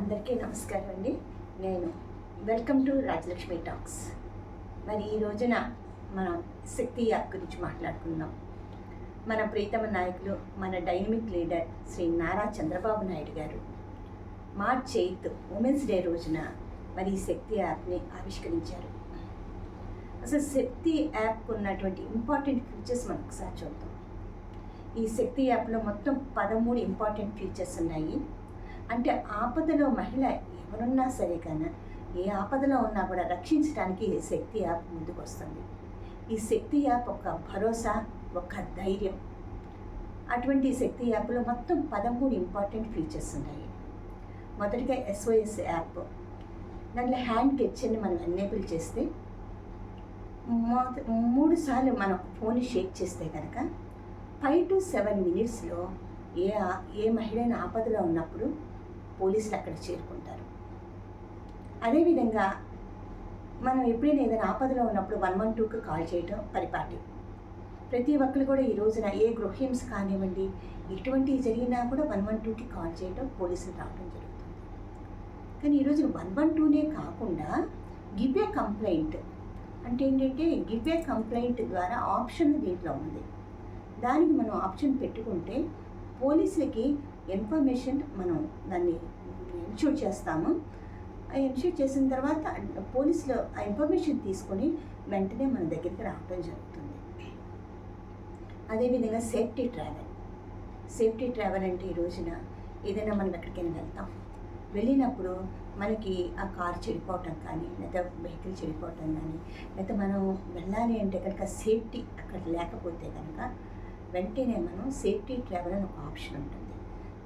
అందరికీ నమస్కారం అండి. నేను వెల్కమ్ టు రాజలక్ష్మి టాక్స్. మరి ఈ రోజున మనం శక్తి యాప్ గురించి మాట్లాడుకుందాం. మన ప్రీతమ నాయకులు మన డైనమిక్ లీడర్ శ్రీ నారా చంద్రబాబు నాయుడు గారు. మార్చ్ ఎయిత్ ఉమెన్స్ డే రోజున మరి ఈ శక్తి యాప్ని ఆవిష్కరించారు. అసలు శక్తి యాప్ ఉన్నటువంటి ఇంపార్టెంట్ ఫీచర్స్ మనం ఒకసారి చూద్దాం. ఈ శక్తి యాప్లో మొత్తం పదమూడు ఇంపార్టెంట్ ఫీచర్స్ ఉన్నాయి. అంటే ఆపదలో మహిళ ఎవరున్నా సరే కానీ ఏ ఆపదలో ఉన్నా కూడా రక్షించడానికి శక్తి యాప్ ముందుకు వస్తుంది ఈ శక్తి యాప్ ఒక భరోసా ఒక ధైర్యం. అటువంటి శక్తి యాప్లో మొత్తం పదమూడు ఇంపార్టెంట్ ఫీచర్స్ ఉన్నాయి మొదటిగా ఎస్ఓఎస్ యాప్. దాంట్లో హ్యాండ్ కిచెన్ని మనం ఎనేబుల్ చేస్తే మూడు సార్లు మనం ఫోన్ షేక్ చేస్తే కనుక ఫైవ్ టు సెవెన్ మినిట్స్లో ఏ ఏ మహిళైన ఆపదలో ఉన్నప్పుడు పోలీసులు అక్కడ చేరుకుంటారు. అదేవిధంగా మనం ఎప్పుడైనా ఏదైనా ఆపదలో ఉన్నప్పుడు వన్ వన్ టూకి కాల్ చేయడం పరిపాటి. ప్రతి ఒక్కరు కూడా ఈ రోజున ఏ గృహహింస కానివ్వండి ఎటువంటి జరిగినా కూడా వన్ వన్ టూకి కాల్ చేయడం పోలీసులు రావడం జరుగుతుంది. కానీ ఈ రోజున వన్ వన్ టూనే కాకుండా గివ్ ఏ కంప్లైంట్ అంటే ఏంటంటే గివ్ ఏ కంప్లైంట్ ద్వారా ఆప్షన్ దీంట్లో ఉంది. దానికి మనం ఆప్షన్ పెట్టుకుంటే పోలీసులకి ఇన్ఫర్మేషన్ మనం దాన్ని ఇన్షూట్ చేస్తాము. ఆ ఇన్షూర్ చేసిన తర్వాత పోలీసులు ఆ ఇన్ఫర్మేషన్ తీసుకొని వెంటనే మన దగ్గరికి రావడం జరుగుతుంది. అదేవిధంగా సేఫ్టీ ట్రావెల్ సేఫ్టీ ట్రావెల్ అంటే ఈ రోజున ఏదైనా మనం ఎక్కడికైనా వెళ్తాం. వెళ్ళినప్పుడు మనకి ఆ కార్ చెడిపోవటం కానీ లేదా వెహికల్ చెడిపోవటం కానీ లేదా మనం వెళ్ళాలి అంటే కనుక సేఫ్టీ అక్కడ లేకపోతే కనుక వెంటనే మనం సేఫ్టీ ట్రావెల్ అని ఒక ఆప్షన్ ఉంటుంది.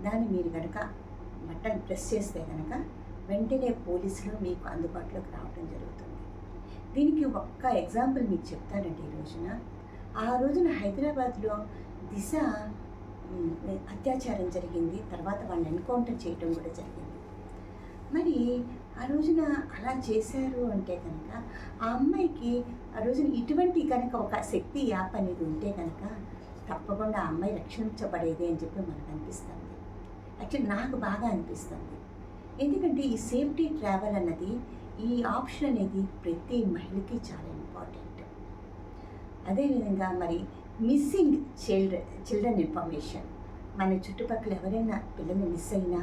దాన్ని మీరు కనుక బటన్ ప్రెస్ చేస్తే కనుక వెంటనే పోలీసులు మీకు అందుబాటులోకి రావడం జరుగుతుంది. దీనికి ఒక్క ఎగ్జాంపుల్ మీకు చెప్తానండి ఈ రోజున. ఆ రోజున హైదరాబాద్లో దిశ అత్యాచారం జరిగింది. తర్వాత వాళ్ళని ఎన్కౌంటర్ చేయడం కూడా జరిగింది. మరి ఆ రోజున అలా చేశారు అంటే కనుక ఆ అమ్మాయికి ఆ రోజున ఇటువంటి కనుక ఒక శక్తి యాప్ అనేది ఉంటే కనుక తప్పకుండా ఆ అమ్మాయి రక్షించబడేది అని చెప్పి మనకు అనిపిస్తుంది. అట్లా నాకు బాగా అనిపిస్తుంది. ఎందుకంటే ఈ సేఫ్టీ ట్రావెల్ అన్నది ఈ ఆప్షన్ అనేది ప్రతి మహిళకి చాలా ఇంపార్టెంట్. అదేవిధంగా మరి మిస్సింగ్ చిల్డ్రన్ చిల్డ్రన్ ఇన్ఫర్మేషన్. మన చుట్టుపక్కల ఎవరైనా పిల్లలు మిస్ అయినా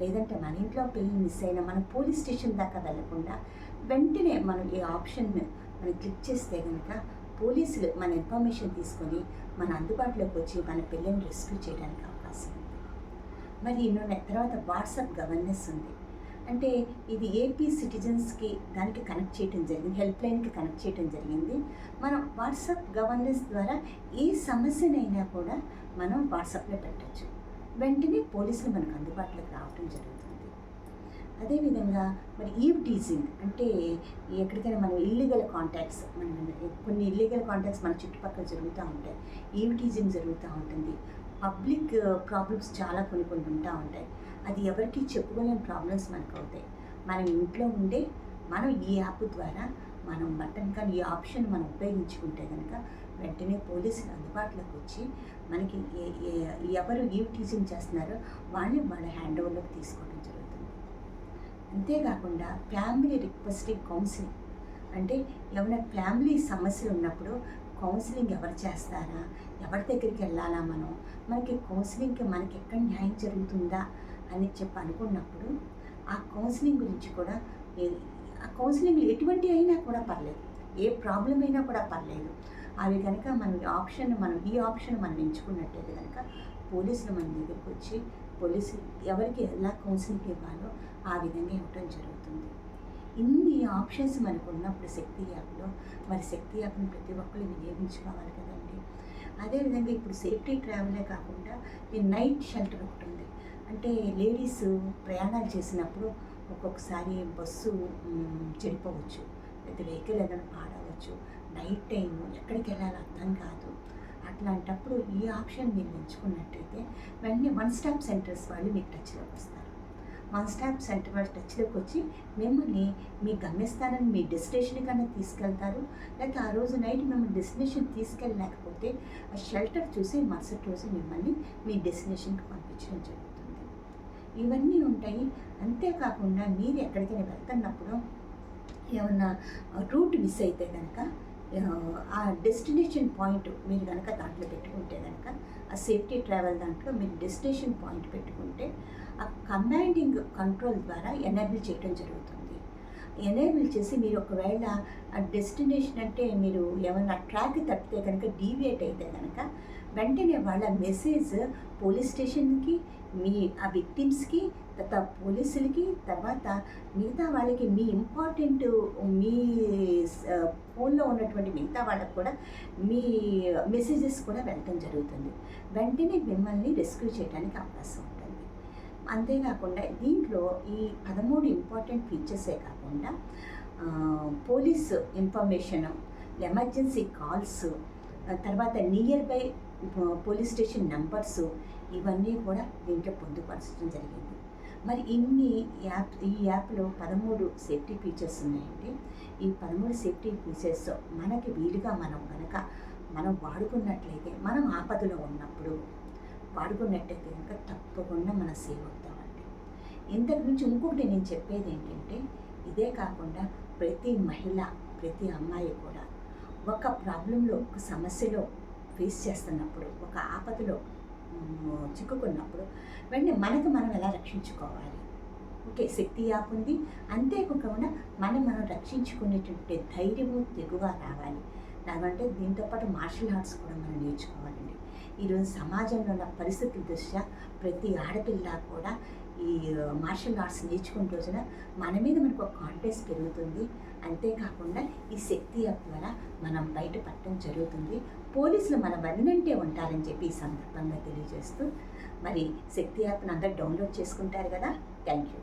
లేదంటే మన ఇంట్లో పిల్లలు మిస్ అయినా మనం పోలీస్ స్టేషన్ దాకా వెళ్ళకుండా వెంటనే మనం ఈ ఆప్షన్ మనం క్లిక్ చేస్తే కనుక పోలీసులు మన ఇన్ఫర్మేషన్ తీసుకొని మన అందుబాటులోకి వచ్చి మన పిల్లల్ని రెస్క్యూ చేయడానికి అవకాశం ఉంది. మరి ఇన్నో తర్వాత వాట్సాప్ గవర్నెన్స్ ఉంది. అంటే ఇది ఏపీ సిటిజన్స్కి దానికి కనెక్ట్ చేయడం జరిగింది హెల్ప్ లైన్కి కనెక్ట్ చేయడం జరిగింది. మనం వాట్సాప్ గవర్నెన్స్ ద్వారా ఏ సమస్యనైనా కూడా మనం వాట్సాప్లో పెట్టచ్చు. వెంటనే పోలీసులు మనకు అందుబాటులోకి రావడం జరుగుతుంది. అదేవిధంగా మరి ఈవ్ టీజింగ్ అంటే ఎక్కడికైనా మనం ఇల్లీగల్ కాంటాక్ట్స్ మనం కొన్ని ఇల్లీగల్ కాంటాక్ట్స్ మన చుట్టుపక్కల జరుగుతూ ఉంటాయి. ఈవ్ టీజింగ్ జరుగుతూ ఉంటుంది. పబ్లిక్ ప్రాబ్లమ్స్ చాలా కొన్ని కొన్ని ఉంటా ఉంటాయి. అది ఎవరికి చెప్పుకోలేని ప్రాబ్లమ్స్ మనకు అవుతాయి మనం ఇంట్లో ఉండే మనం ఈ యాప్ ద్వారా మనం బటన్ కానీ ఈ ఆప్షన్ మనం ఉపయోగించుకుంటే కనుక వెంటనే పోలీసులు అందుబాటులోకి వచ్చి మనకి ఎవరు ఈవ్ టీజింగ్ చేస్తున్నారో వాళ్ళని వాళ్ళ హ్యాండ్ ఓవర్లోకి తీసుకోవడం జరుగుతుంది. అంతేకాకుండా ఫ్యామిలీ రిక్వెస్టింగ్ కౌన్సిలింగ్. అంటే ఏమైనా ఫ్యామిలీ సమస్యలు ఉన్నప్పుడు కౌన్సిలింగ్ ఎవరు చేస్తారా? ఎవరి దగ్గరికి వెళ్ళాలా మనం? మనకి కౌన్సిలింగ్కి మనకి ఎక్కడ న్యాయం జరుగుతుందా? అని చెప్పి అనుకున్నప్పుడు ఆ కౌన్సిలింగ్ గురించి కూడా ఆ కౌన్సిలింగ్ ఎటువంటి అయినా కూడా పర్లేదు. ఏ ప్రాబ్లం అయినా కూడా పర్లేదు. అవి కనుక మనం ఆప్షన్ మనం ఈ ఆప్షన్ మనం ఎంచుకున్నట్టయితే కనుక పోలీసులు మన దగ్గరికి వచ్చి పోలీసులు ఎవరికి ఎలా కౌన్సిలింగ్ ఇవ్వాలో ఆ విధంగా ఇవ్వటం జరుగుతుంది. ఇన్ని ఆప్షన్స్ మనకు ఉన్నప్పుడు శక్తి యాప్లో మరి శక్తి యాప్ని ప్రతి ఒక్కరు వినియోగించుకోవాలి కదండి. అదేవిధంగా ఇప్పుడు సేఫ్టీ ట్రావెలే కాకుండా ఈ నైట్ షెల్టర్ ఒకటి ఉంది. అంటే లేడీస్ ప్రయాణాలు చేసినప్పుడు ఒక్కొక్కసారి బస్సు చెడిపోవచ్చు. లేదా వెహికల్ ఏదైనా పాడవచ్చు. నైట్ టైం ఎక్కడికి వెళ్ళాలో అర్థం కాదు. అట్లాంటప్పుడు ఈ ఆప్షన్ మీరు ఎంచుకున్నట్టయితే వెంటనే వన్ స్టాప్ సెంటర్స్ వాళ్ళు మీకు టచ్లోకి వస్తారు. వన్ స్టాప్ సెంటర్ వాళ్ళు టచ్లోకి వచ్చి మిమ్మల్ని మీ గమ్యస్థానాన్ని మీ డెస్టినేషన్ కన్నా తీసుకెళ్తారు. లేకపోతే ఆ రోజు నైట్ మిమ్మల్ని డెస్టినేషన్ తీసుకెళ్ళలేకపోతే ఆ షెల్టర్ చూసి మరుసటి రోజు మిమ్మల్ని మీ డెస్టినేషన్కి పంపించడం జరుగుతుంది. ఇవన్నీ ఉంటాయి. అంతేకాకుండా మీరు ఎక్కడికైనా వెళ్తున్నప్పుడు ఏమన్నా రూట్ మిస్ అయితే కనుక ఆ డెస్టినేషన్ పాయింట్ మీరు కనుక దాంట్లో పెట్టుకుంటే కనుక ఆ సేఫ్టీ ట్రావెల్ దాంట్లో మీరు డెస్టినేషన్ పాయింట్ పెట్టుకుంటే ఆ కమాండింగ్ కంట్రోల్ ద్వారా ఎనేబుల్ చేయడం జరుగుతుంది. ఎనేబుల్ చేసి మీరు ఒకవేళ డెస్టినేషన్ అంటే మీరు ఏమైనా ట్రాక్ తప్పితే కనుక డీవియేట్ అయితే కనుక వెంటనే వాళ్ళ మెసేజ్ పోలీస్ స్టేషన్కి మీ ఆ విక్టిమ్స్కి తర్వాత పోలీసులకి తర్వాత మిగతా వాళ్ళకి మీ ఇంపార్టెంట్ మీ ఫోన్లో ఉన్నటువంటి మిగతా వాళ్ళకి కూడా మీ మెసేజెస్ కూడా వెళ్ళటం జరుగుతుంది. వెంటనే మిమ్మల్ని రెస్క్యూ చేయడానికి అవకాశం. అంతేకాకుండా దీంట్లో ఈ పదమూడు ఇంపార్టెంట్ ఫీచర్సే కాకుండా police information information emergency calls తర్వాత near by police station numbers ఇవన్నీ కూడా దీంట్లో పొందుపరచడం జరిగింది. మరి ఇన్ని యాప్ ఈ యాప్లో పదమూడు సేఫ్టీ ఫీచర్స్ ఉన్నాయండి ఈ పదమూడు సేఫ్టీ ఫీచర్స్ మనకి వీలుగా మనం కనుక మనం వాడుకున్నట్లయితే మనం ఆపదలో ఉన్నప్పుడు వాడుకున్నట్టయితే కనుక తప్పకుండా మన సేవ్ అవుతామండి. ఇంతకు మించి ఇంకొకటి నేను చెప్పేది ఏంటంటే ఇదే కాకుండా ప్రతి మహిళ ప్రతి అమ్మాయి కూడా ఒక ప్రాబ్లంలో ఒక సమస్యలో ఫేస్ చేస్తున్నప్పుడు ఒక ఆపదలో చిక్కుకున్నప్పుడు వెంటనే మనకు మనం ఎలా రక్షించుకోవాలి? ఓకే శక్తి యాప్ ఉంది. అంతేకాకుండా మనం మనం రక్షించుకునేటువంటి ధైర్యము తెగువ రావాలి. రావాలంటే దీంతోపాటు మార్షల్ ఆర్ట్స్ కూడా మనం నేర్చుకోవాలండి. ఈరోజు సమాజంలో ఉన్న పరిస్థితుల దృష్ట్యా ప్రతి ఆడపిల్ల కూడా ఈ మార్షల్ ఆర్ట్స్ నేర్చుకున్న రోజున మన మీద మనకు ఒక కాన్ఫిడెన్స్ పెరుగుతుంది. అంతేకాకుండా ఈ శక్తి యాప్ ద్వారా మనం బయట పట్టడం జరుగుతుంది. పోలీసులు మన వెన్నంటే ఉంటారని చెప్పి ఈ సందర్భంగా తెలియజేస్తూ మరి శక్తి యాప్ని అందరు డౌన్లోడ్ చేసుకుంటారు కదా. Thank you